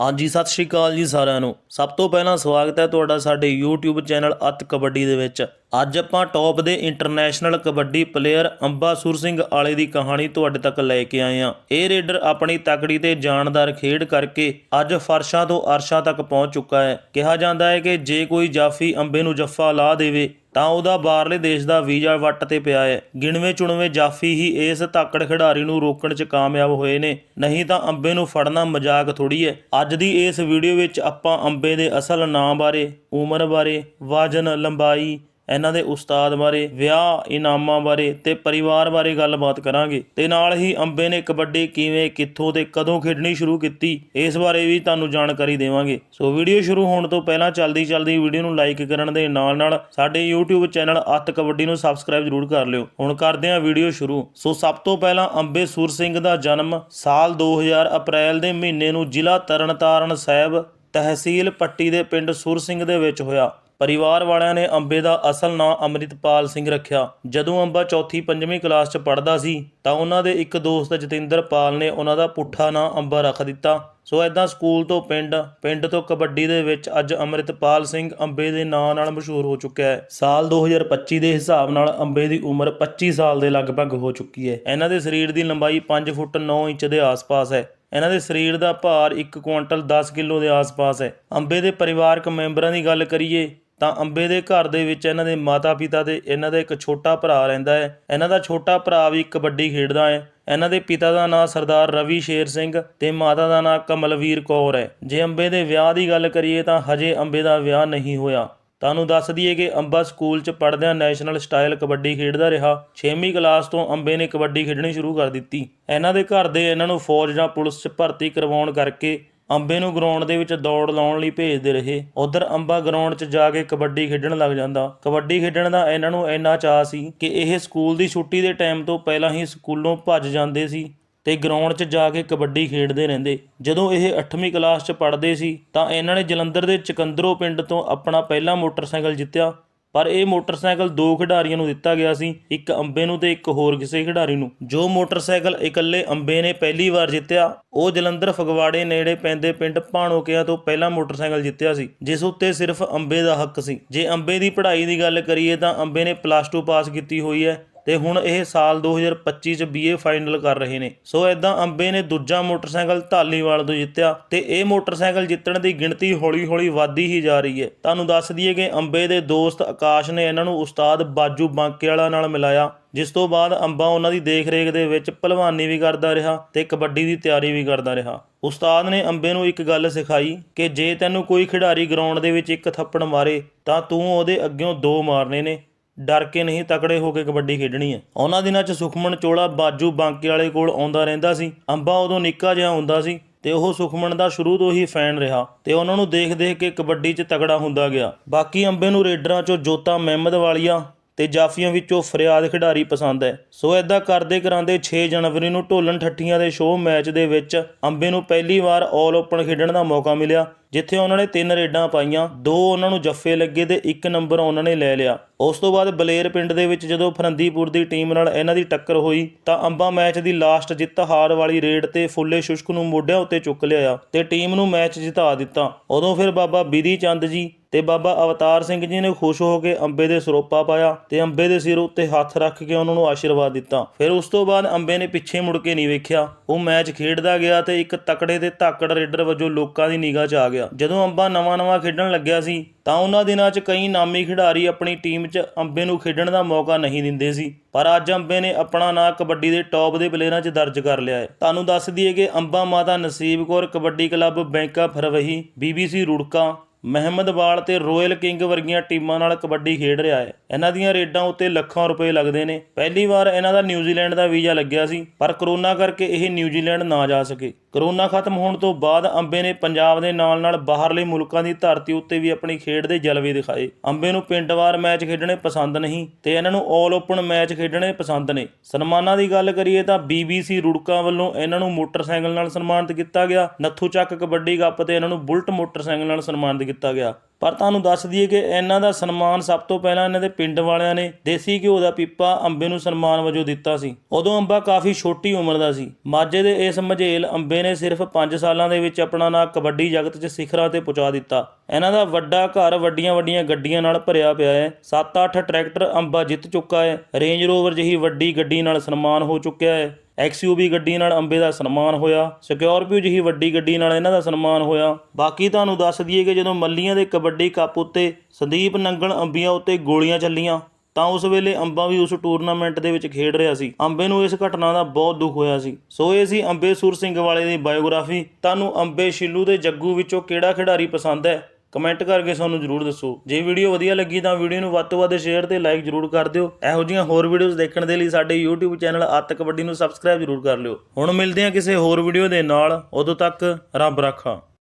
ਹਾਂਜੀ, ਸਤਿ ਸ਼੍ਰੀ ਅਕਾਲ ਜੀ ਸਾਰਿਆਂ ਨੂੰ। ਸਭ ਤੋਂ ਪਹਿਲਾਂ ਸਵਾਗਤ ਹੈ ਤੁਹਾਡਾ ਸਾਡੇ YouTube ਚੈਨਲ ਅਤ ਕਬੱਡੀ ਦੇ ਵਿੱਚ। ਅੱਜ ਆਪਾਂ ਟੌਪ ਦੇ ਇੰਟਰਨੈਸ਼ਨਲ ਕਬੱਡੀ ਪਲੇਅਰ ਅੰਬਾਸੁਰ ਸਿੰਘ ਆਲੇ ਦੀ ਕਹਾਣੀ ਤੁਹਾਡੇ ਤੱਕ ਲੈ ਕੇ ਆਏ ਹਾਂ। ਇਹ ਰੇਡਰ ਆਪਣੀ ਤਕੜੀ ਤੇ ਜਾਣਦਾਰ ਖੇਡ ਕਰਕੇ ਅੱਜ ਫਰਸ਼ਾਂ ਤੋਂ ਅਰਸ਼ਾਂ ਤੱਕ ਪਹੁੰਚ ਚੁੱਕਾ ਹੈ। ਕਿਹਾ ਜਾਂਦਾ ਹੈ ਕਿ ਜੇ ਕੋਈ ਜਾਫੀ ਅੰਬੇ ਨੂੰ ਜੱਫਾ ਲਾ ਦੇਵੇ, ਤਾਂ ਉਹਦਾ ਬਾਹਰਲੇ ਦੇਸ਼ ਦਾ ਵੀਜ਼ਾ ਵੱਟ ਤੇ ਪਿਆ ਹੈ। ਗਿਣਵੇਂ ਚੁਣਵੇਂ ਜਾਫੀ ਹੀ ਇਸ ਤਾਕੜ ਖਿਡਾਰੀ ਨੂੰ ਰੋਕਣ 'ਚ ਕਾਮਯਾਬ ਹੋਏ ਨੇ। ਨਹੀਂ ਤਾਂ ਅੰਬੇ ਨੂੰ ਫੜਨਾ ਮਜ਼ਾਕ ਥੋੜੀ ਹੈ। ਅੱਜ ਦੀ ਇਸ ਵੀਡੀਓ ਵਿੱਚ ਆਪਾਂ ਅੰਬੇ ਦੇ ਅਸਲ ਨਾਂ ਬਾਰੇ, ਉਮਰ ਬਾਰੇ, ਵਜਨ, ਲੰਬਾਈ ਇਹਨਾਂ ਦੇ ਉਸਤਾਦ ਬਾਰੇ, ਵਿਆਹ ਇਨਾਮਾਂ ਬਾਰੇ ਤੇ ਪਰਿਵਾਰ ਬਾਰੇ ਗੱਲਬਾਤ ਕਰਾਂਗੇ। ਤੇ ਨਾਲ ਹੀ ਅੰਬੇ ਨੇ ਕਬੱਡੀ ਕਿਵੇਂ, ਕਿੱਥੋਂ ਤੇ ਕਦੋਂ ਖੇਡਣੀ ਸ਼ੁਰੂ ਕੀਤੀ, ਇਸ ਬਾਰੇ ਵੀ ਤੁਹਾਨੂੰ ਜਾਣਕਾਰੀ ਦੇਵਾਂਗੇ। ਸੋ ਵੀਡੀਓ ਸ਼ੁਰੂ ਹੋਣ ਤੋਂ ਪਹਿਲਾਂ ਚਲਦੀ ਚਲਦੀ ਵੀਡੀਓ ਨੂੰ ਲਾਈਕ ਕਰਨ ਦੇ ਨਾਲ ਨਾਲ ਸਾਡੇ YouTube ਚੈਨਲ ਅੱਤ ਕਬੱਡੀ ਨੂੰ ਸਬਸਕ੍ਰਾਈਬ ਜ਼ਰੂਰ ਕਰ ਲਿਓ। ਹੁਣ ਕਰਦੇ ਹਾਂ ਵੀਡੀਓ ਸ਼ੁਰੂ। ਸੋ ਸਭ ਤੋਂ ਪਹਿਲਾਂ ਅੰਬੇ ਸੂਰ ਸਿੰਘ ਦਾ ਜਨਮ ਸਾਲ 2000 ਅਪ੍ਰੈਲ ਦੇ ਮਹੀਨੇ ਨੂੰ ਜ਼ਿਲ੍ਹਾ ਤਰਨਤਾਰਨ ਸਾਹਿਬ ਤਹਿਸੀਲ ਪੱਟੀ ਦੇ ਪਿੰਡ ਸੂਰ ਸਿੰਘ ਦੇ ਵਿੱਚ ਹੋਇਆ। ਪਰਿਵਾਰ ਵਾਲਿਆਂ ਨੇ ਅੰਬੇ ਦਾ ਅਸਲ ਨਾਂ ਅੰਮ੍ਰਿਤਪਾਲ ਸਿੰਘ ਰੱਖਿਆ। ਜਦੋਂ ਅੰਬਾ ਚੌਥੀ ਪੰਜਵੀਂ ਕਲਾਸ 'ਚ ਪੜ੍ਹਦਾ ਸੀ, ਤਾਂ ਉਹਨਾਂ ਦੇ ਇੱਕ ਦੋਸਤ ਜਤਿੰਦਰਪਾਲ ਨੇ ਉਹਨਾਂ ਦਾ ਪੁੱਠਾ ਨਾਂ ਅੰਬਾ ਰੱਖ ਦਿੱਤਾ। ਸੋ ਐਦਾਂ ਸਕੂਲ ਤੋਂ ਪਿੰਡ ਪਿੰਡ ਤੋਂ ਕਬੱਡੀ ਦੇ ਵਿੱਚ ਅੱਜ ਅੰਮ੍ਰਿਤਪਾਲ ਸਿੰਘ ਅੰਬੇ ਦੇ ਨਾਂ ਨਾਲ ਮਸ਼ਹੂਰ ਹੋ ਚੁੱਕਿਆ ਹੈ। ਸਾਲ 2025 ਦੇ ਹਿਸਾਬ ਨਾਲ ਅੰਬੇ ਦੀ ਉਮਰ 25 ਸਾਲ ਦੇ ਲਗਭਗ ਹੋ ਚੁੱਕੀ ਹੈ। ਇਹਨਾਂ ਦੇ ਸਰੀਰ ਦੀ ਲੰਬਾਈ 5 ਫੁੱਟ 9 ਇੰਚ ਦੇ ਆਸ-ਪਾਸ ਹੈ। ਇਹਨਾਂ ਦੇ ਸਰੀਰ ਦਾ ਭਾਰ 1 ਕੁਇੰਟਲ 10 ਕਿਲੋ ਦੇ ਆਸ-ਪਾਸ ਹੈ। ਅੰਬੇ ਦੇ ਪਰਿਵਾਰਕ ਮੈਂਬਰਾਂ ਦੀ ਗੱਲ ਕਰੀਏ ਤਾਂ ਅੰਬੇ ਦੇ ਘਰ ਦੇ ਵਿੱਚ ਇਹਨਾਂ ਦੇ ਮਾਤਾ-ਪਿਤਾ ਤੇ ਇਹਨਾਂ ਦਾ ਇੱਕ ਛੋਟਾ ਭਰਾ ਰਹਿੰਦਾ ਹੈ। ਇਹਨਾਂ ਦਾ ਛੋਟਾ ਭਰਾ ਵੀ ਕਬੱਡੀ ਖੇਡਦਾ ਹੈ। ਇਹਨਾਂ ਦੇ ਪਿਤਾ ਦਾ ਨਾਮ ਸਰਦਾਰ ਰਵੀ ਸ਼ੇਰ ਸਿੰਘ ਤੇ ਮਾਤਾ ਦਾ ਨਾਮ ਕਮਲਵੀਰ ਕੌਰ ਹੈ। ਜੇ ਅੰਬੇ ਦੇ ਵਿਆਹ ਦੀ ਗੱਲ ਕਰੀਏ ਤਾਂ ਹਜੇ ਅੰਬੇ ਦਾ ਵਿਆਹ ਨਹੀਂ ਹੋਇਆ। ਤੁਹਾਨੂੰ ਦੱਸ ਦਈਏ ਕਿ ਅੰਬਾ ਸਕੂਲ 'ਚ ਪੜ੍ਹਦਿਆਂ ਨੈਸ਼ਨਲ ਸਟਾਈਲ ਕਬੱਡੀ ਖੇਡਦਾ ਰਿਹਾ। 6ਵੀਂ ਕਲਾਸ ਤੋਂ ਅੰਬੇ ਨੇ ਕਬੱਡੀ ਖੇਡਣੀ ਸ਼ੁਰੂ ਕਰ ਦਿੱਤੀ। ਇਹਨਾਂ ਦੇ ਘਰ ਦੇ ਇਹਨਾਂ ਨੂੰ ਫੌਜ ਜਾਂ ਪੁਲਿਸ 'ਚ ਭਰਤੀ ਕਰਵਾਉਣ ਕਰਕੇ ਅੰਬੇ ਨੂੰ ਗਰਾਊਂਡ ਦੇ ਵਿੱਚ ਦੌੜ ਲਾਉਣ ਲਈ ਭੇਜਦੇ ਰਹੇ। ਉਧਰ ਅੰਬਾ ਗਰਾਊਂਡ 'ਚ ਜਾ ਕੇ ਕਬੱਡੀ ਖੇਡਣ ਲੱਗ ਜਾਂਦਾ। ਕਬੱਡੀ ਖੇਡਣ ਦਾ ਇਹਨਾਂ ਨੂੰ ਇੰਨਾ ਚਾਅ ਸੀ ਕਿ ਇਹ ਸਕੂਲ ਦੀ ਛੁੱਟੀ ਦੇ ਟਾਈਮ ਤੋਂ ਪਹਿਲਾਂ ਹੀ ਸਕੂਲੋਂ ਭੱਜ ਜਾਂਦੇ ਸੀ ਤੇ ਗਰਾਊਂਡ 'ਚ ਜਾ ਕੇ ਕਬੱਡੀ ਖੇਡਦੇ ਰਹਿੰਦੇ। ਜਦੋਂ ਇਹ 8ਵੀਂ ਕਲਾਸ 'ਚ ਪੜ੍ਹਦੇ ਸੀ ਤਾਂ ਇਹਨਾਂ ਨੇ ਜਲੰਧਰ ਦੇ ਚਕੰਦਰੋ ਪਿੰਡ ਤੋਂ ਆਪਣਾ ਪਹਿਲਾ ਮੋਟਰਸਾਈਕਲ ਜਿੱਤਿਆ। ਪਰ ਇਹ ਮੋਟਰਸਾਈਕਲ ਦੋ ਖਿਡਾਰੀਆਂ ਨੂੰ ਦਿੱਤਾ ਗਿਆ ਸੀ, ਇੱਕ ਅੰਬੇ ਨੂੰ ਤੇ ਇੱਕ ਹੋਰ ਕਿਸੇ ਖਿਡਾਰੀ ਨੂੰ। ਜੋ ਮੋਟਰਸਾਈਕਲ ਇਕੱਲੇ ਅੰਬੇ ਨੇ ਪਹਿਲੀ ਵਾਰ ਜਿੱਤਿਆ, ਉਹ ਜਲੰਧਰ ਫਗਵਾੜੇ ਨੇੜੇ ਪੈਂਦੇ ਪਿੰਡ ਭਾਣੋਕਿਆਂ ਤੋਂ ਪਹਿਲਾ ਮੋਟਰਸਾਈਕਲ ਜਿੱਤਿਆ ਸੀ, ਜਿਸ ਉੱਤੇ ਸਿਰਫ ਅੰਬੇ ਦਾ ਹੱਕ ਸੀ। ਜੇ ਅੰਬੇ ਦੀ ਪੜ੍ਹਾਈ ਦੀ ਗੱਲ ਕਰੀਏ ਤਾਂ ਅੰਬੇ ਨੇ ਪਲੱਸ 2 ਪਾਸ ਕੀਤੀ ਹੋਈ ਹੈ ਤੇ ਹੁਣ ਇਹ ਸਾਲ 2025 ਚ ਬੀਏ ਫਾਈਨਲ ਕਰ ਰਹੇ ਨੇ। ਸੋ ਐਦਾਂ ਅੰਬੇ ਨੇ ਦੂਜਾ ਮੋਟਰਸਾਈਕਲ ਧਾਲੀਵਾਲ ਤੋਂ ਜਿੱਤਿਆ ਤੇ ਇਹ ਮੋਟਰਸਾਈਕਲ ਜਿੱਤਣ ਦੀ ਗਿਣਤੀ ਹੌਲੀ-ਹੌਲੀ ਵਧਦੀ ਹੀ ਜਾ ਰਹੀ ਹੈ। ਤੁਹਾਨੂੰ ਦੱਸ ਦਈਏ ਕਿ ਅੰਬੇ ਦੇ ਦੋਸਤ ਆਕਾਸ਼ ਨੇ ਇਹਨਾਂ ਨੂੰ ਉਸਤਾਦ ਬਾਜੂ ਬਾਂਕੇ ਵਾਲਾ ਨਾਲ ਮਿਲਾਇਆ, ਜਿਸ ਤੋਂ ਬਾਅਦ ਅੰਬਾ ਉਹਨਾਂ ਦੀ ਦੇਖ-ਰੇਖ ਦੇ ਵਿੱਚ ਭਲਵਾਨੀ ਵੀ ਕਰਦਾ ਰਿਹਾ ਤੇ ਕਬੱਡੀ ਦੀ ਤਿਆਰੀ ਵੀ ਕਰਦਾ ਰਿਹਾ। ਉਸਤਾਦ ਨੇ ਅੰਬੇ ਨੂੰ ਇੱਕ ਗੱਲ ਸਿਖਾਈ ਕਿ ਜੇ ਤੈਨੂੰ ਕੋਈ ਖਿਡਾਰੀ ਗਰਾਊਂਡ ਦੇ ਵਿੱਚ ਇੱਕ ਥੱਪੜ ਮਾਰੇ, ਤਾਂ ਤੂੰ ਉਹਦੇ ਅੱਗਿਓਂ ਦੋ ਮਾਰਨੇ ਨੇ। ਡਰ ਕੇ ਨਹੀਂ ਤਕੜੇ ਹੋ ਕੇ ਕਬੱਡੀ ਖੇਡਣੀ ਹੈ। ਉਹਨਾਂ ਦਿਨਾਂ 'ਚ ਸੁਖਮਨ ਚੋਲਾ ਬਾਜੂ ਬਾਂਕੇ ਵਾਲੇ ਕੋਲ ਆਉਂਦਾ ਰਹਿੰਦਾ ਸੀ। ਅੰਬਾ ਉਦੋਂ ਨਿੱਕਾ ਜਿਹਾ ਹੁੰਦਾ ਸੀ ਤੇ ਉਹ ਸੁਖਮਨ ਦਾ ਸ਼ੁਰੂ ਤੋਂ ਹੀ ਫੈਨ ਰਿਹਾ ਤੇ ਉਹਨਾਂ ਨੂੰ ਦੇਖ-ਦੇਖ ਕੇ ਕਬੱਡੀ 'ਚ ਤਕੜਾ ਹੁੰਦਾ ਗਿਆ। ਬਾਕੀ ਅੰਬੇ ਨੂੰ ਰੇਡਰਾਂ 'ਚੋਂ ਜੋਤਾ ਮਹਿਮਦ ਵਾਲੀਆ ਤੇ ਜਾਫੀਆਂ ਵਿੱਚੋਂ ਫਰਿਆਦ ਖਿਡਾਰੀ ਪਸੰਦ ਹੈ। ਸੋ ਐਦਾਂ ਕਰਦੇ ਕਰਾਂਦੇ 6 ਜਨਵਰੀ ਨੂੰ ਢੋਲਣ ਠੱਠੀਆਂ ਦੇ ਸ਼ੋਅ ਮੈਚ ਦੇ ਵਿੱਚ ਅੰਬੇ ਨੂੰ ਪਹਿਲੀ ਵਾਰ ਆਲ ਓਪਨ ਖੇਡਣ ਦਾ ਮੌਕਾ ਮਿਲਿਆ, ਜਿੱਥੇ ਉਹਨਾਂ ਨੇ ਤਿੰਨ ਰੇਡਾਂ ਪਾਈਆਂ, ਦੋ ਉਹਨਾਂ ਨੂੰ ਜੱਫੇ ਲੱਗੇ ਤੇ ਇੱਕ ਨੰਬਰ ਉਹਨਾਂ ਨੇ ਲੈ ਲਿਆ। ਉਸ ਤੋਂ ਬਾਅਦ ਬਲੇਰ ਪਿੰਡ ਦੇ ਵਿੱਚ ਜਦੋਂ ਫਰੰਦੀਪੁਰ ਦੀ ਟੀਮ ਨਾਲ ਇਹਨਾਂ ਦੀ ਟੱਕਰ ਹੋਈ, ਤਾਂ ਅੰਬਾ ਮੈਚ ਦੀ ਲਾਸਟ ਜਿੱਤ ਹਾਰ ਵਾਲੀ ਰੇਡ ਤੇ ਫੁੱਲੇ ਸ਼ੁਸ਼ਕ ਨੂੰ ਮੋਢਿਆਂ ਉੱਤੇ ਚੁੱਕ ਲਿਆ ਤੇ ਟੀਮ ਨੂੰ ਮੈਚ ਜਿਤਾ ਦਿੱਤਾ। ਉਦੋਂ ਫਿਰ ਬਾਬਾ ਬਿਧੀ ਚੰਦ ਜੀ ਤੇ ਬਾਬਾ ਅਵਤਾਰ ਸਿੰਘ ਜੀ ਨੇ ਖੁਸ਼ ਹੋ ਕੇ ਅੰਬੇ ਦੇ ਸਰੋਪਾ ਪਾਇਆ ਤੇ ਅੰਬੇ ਦੇ ਸਿਰ ਉੱਤੇ ਹੱਥ ਰੱਖ ਕੇ ਉਹਨਾਂ ਨੂੰ ਆਸ਼ੀਰਵਾਦ ਦਿੱਤਾ। ਫਿਰ ਉਸ ਤੋਂ ਬਾਅਦ ਅੰਬੇ ਨੇ ਪਿੱਛੇ ਮੁੜ ਕੇ ਨਹੀਂ ਵੇਖਿਆ। ਉਹ ਮੈਚ ਖੇਡਦਾ ਗਿਆ ਤੇ ਇੱਕ ਤਕੜੇ ਤੇ ਧਾਕੜ ਰੇਡਰ ਵਜੋਂ ਲੋਕਾਂ ਦੀ ਨਿਗਾਹ 'ਚ ਆ ਗਿਆ। ਜਦੋਂ ਅੰਬਾ ਨਵਾਂ-ਨਵਾਂ ਖੇਡਣ ਲੱਗਿਆ ਸੀ, ਤਾਂ ਉਹਨਾਂ ਦਿਨਾਂ 'ਚ ਕਈ ਨਾਮੀ ਖਿਡਾਰੀ ਆਪਣੀ ਟੀਮ 'ਚ ਅੰਬੇ ਨੂੰ ਖੇਡਣ ਦਾ ਮੌਕਾ ਨਹੀਂ ਦਿੰਦੇ ਸੀ। ਪਰ ਅੱਜ ਅੰਬੇ ਨੇ ਆਪਣਾ ਨਾਂ ਕਬੱਡੀ ਦੇ ਟੌਪ ਦੇ ਪਲੇਅਰਾਂ 'ਚ ਦਰਜ ਕਰ ਲਿਆ ਹੈ। ਤੁਹਾਨੂੰ ਦੱਸ ਦਈਏ ਕਿ ਅੰਬਾ ਮਾਤਾ ਨਸੀਬ ਕੌਰ ਕਬੱਡੀ ਕਲੱਬ ਬੈਂਕਾ ਫਰਵਹੀ ਬੀਬੀਸੀ ਰੁੜਕਾ ਮਹਿਮਦਵਾਲ ਤੇ ਰੋਇਲ ਕਿੰਗ ਵਰਗੀਆਂ ਟੀਮਾਂ ਨਾਲ ਕਬੱਡੀ ਖੇਡ ਰਿਹਾ ਹੈ। ਇਹਨਾਂ ਦੀਆਂ ਰੇਡਾਂ ਉੱਤੇ ਲੱਖਾਂ ਰੁਪਏ ਲੱਗਦੇ ਨੇ। ਪਹਿਲੀ ਵਾਰ ਇਹਨਾਂ ਦਾ ਨਿਊਜ਼ੀਲੈਂਡ ਦਾ ਵੀਜ਼ਾ ਲੱਗਿਆ ਸੀ, ਪਰ ਕਰੋਨਾ ਕਰਕੇ ਇਹ ਨਿਊਜ਼ੀਲੈਂਡ ਨਾ ਜਾ ਸਕੇ। ਕਰੋਨਾ ਖਤਮ ਹੋਣ ਤੋਂ ਬਾਅਦ ਅੰਬੇ ਨੇ ਪੰਜਾਬ ਦੇ ਨਾਲ-ਨਾਲ ਬਾਹਰਲੇ ਮੁਲਕਾਂ ਦੀ ਧਰਤੀ ਉੱਤੇ ਵੀ ਆਪਣੀ ਖੇਡ ਦੇ ਜਲਵੇ ਦਿਖਾਏ। ਅੰਬੇ ਨੂੰ ਪਿੰਡਵਾਰ ਮੈਚ ਖੇਡਣੇ ਪਸੰਦ ਨਹੀਂ ਤੇ ਇਹਨਾਂ ਨੂੰ ਆਲ ਓਪਨ ਮੈਚ ਖੇਡਣੇ ਪਸੰਦ ਨੇ। ਸਨਮਾਨਾਂ ਦੀ ਗੱਲ ਕਰੀਏ ਤਾਂ BBC ਰੁੜਕਾ ਵੱਲੋਂ ਇਹਨਾਂ ਨੂੰ ਮੋਟਰਸਾਈਕਲ ਨਾਲ ਸਨਮਾਨਿਤ ਕੀਤਾ ਗਿਆ। ਨੱਥੂ ਚੱਕ ਕਬੱਡੀ ਕੱਪ ਤੇ ਇਹਨਾਂ ਨੂੰ ਬੁਲਟ ਮੋਟਰਸਾਈਕਲ ਨਾਲ ਸਨਮਾਨਿਤ ਕੀਤਾ ਗਿਆ। ਪਰ ਤੁਹਾਨੂੰ ਦੱਸ ਦਈਏ ਕਿ ਇਹਨਾਂ ਦਾ ਸਨਮਾਨ ਸਭ ਤੋਂ ਪਹਿਲਾਂ ਇਹਨਾਂ ਦੇ ਪਿੰਡ ਵਾਲਿਆਂ ਨੇ ਦੇਸੀ ਘਿਓ ਦਾ ਪੀਪਾ ਅੰਬੇ ਨੂੰ ਸਨਮਾਨ ਵਜੋਂ ਦਿੱਤਾ ਸੀ। ਉਦੋਂ ਅੰਬਾ ਕਾਫੀ ਛੋਟੀ ਉਮਰ ਦਾ ਸੀ। ਮਾਝੇ ਦੇ ਇਸ ਮਝੇਲ ਅੰਬੇ ਨੇ ਸਿਰਫ 5 ਸਾਲਾਂ ਦੇ ਵਿੱਚ ਆਪਣਾ ਨਾਂ ਕਬੱਡੀ ਜਗਤ 'ਚ ਸਿਖਰਾਂ ਤੇ ਪਹੁੰਚਾ ਦਿੱਤਾ। ਇਹਨਾਂ ਦਾ ਵੱਡਾ ਘਰ ਵੱਡੀਆਂ ਵੱਡੀਆਂ ਗੱਡੀਆਂ ਨਾਲ ਭਰਿਆ ਪਿਆ ਹੈ। 7-8 ਟਰੈਕਟਰ ਅੰਬਾ ਜਿੱਤ ਚੁੱਕਾ ਹੈ। ਰੇਂਜ ਰੋਵਰ ਜਿਹੀ ਵੱਡੀ ਗੱਡੀ ਨਾਲ ਸਨਮਾਨ ਹੋ ਚੁੱਕਿਆ ਹੈ। ਐਕਸਯੂਵੀ ਗੱਡੀ ਨਾਲ ਅੰਬੇ ਦਾ ਸਨਮਾਨ ਹੋਇਆ ਸਕਿਓਰਪੀਓ ਜਿਹੀ ਵੱਡੀ ਗੱਡੀ ਨਾਲ ਇਹਨਾਂ ਦਾ ਸਨਮਾਨ ਹੋਇਆ। ਬਾਕੀ ਤੁਹਾਨੂੰ ਦੱਸ ਦਈਏ ਕਿ ਜਦੋਂ ਮੱਲੀਆਂ ਦੇ ਕਬੱਡੀ ਕੱਪ ਉੱਤੇ ਸੰਦੀਪ ਨੰਗਲ ਅੰਬੀਆਂ ਉੱਤੇ ਗੋਲੀਆਂ ਚੱਲੀਆਂ, ਤਾਂ ਉਸ ਵੇਲੇ ਅੰਬਾ ਵੀ ਉਸ ਟੂਰਨਾਮੈਂਟ ਦੇ ਵਿੱਚ ਖੇਡ ਰਿਹਾ ਸੀ। ਅੰਬੇ ਨੂੰ ਇਸ ਘਟਨਾ ਦਾ ਬਹੁਤ ਦੁੱਖ ਹੋਇਆ ਸੀ। ਸੋ ਇਹ ਸੀ ਅੰਬੇ ਸੂਰ ਸਿੰਘ ਵਾਲੇ ਦੀ ਬਾਇਓਗ੍ਰਾਫੀ ਤੁਹਾਨੂੰ ਅੰਬੇ ਸ਼ਿੱਲੂ ਦੇ ਜੱਗੂ ਵਿੱਚੋਂ ਕਿਹੜਾ ਖਿਡਾਰੀ ਪਸੰਦ ਹੈ? ਕਮੈਂਟ ਕਰਕੇ ਸਾਨੂੰ ਜਰੂਰ ਦੱਸੋ। ਜੇ ਵੀਡੀਓ ਵਧੀਆ ਲੱਗੀ ਤਾਂ ਵੀਡੀਓ ਨੂੰ ਵੱਧ ਤੋਂ ਵੱਧ ਸ਼ੇਅਰ ਤੇ ਲਾਈਕ ਜਰੂਰ ਕਰ ਦਿਓ। ਇਹੋ ਜਿਹੀਆਂ ਹੋਰ ਵੀਡੀਓਜ਼ ਦੇਖਣ ਦੇ ਲਈ ਸਾਡੇ YouTube ਚੈਨਲ ਅੱਤ ਕਬੱਡੀ ਨੂੰ ਸਬਸਕ੍ਰਾਈਬ ਜਰੂਰ ਕਰ ਲਿਓ। ਹੁਣ ਮਿਲਦੇ ਹਾਂ ਕਿਸੇ ਹੋਰ ਵੀਡੀਓ ਦੇ ਨਾਲ। ਉਦੋਂ ਤੱਕ ਰੱਬ ਰਾਖਾ।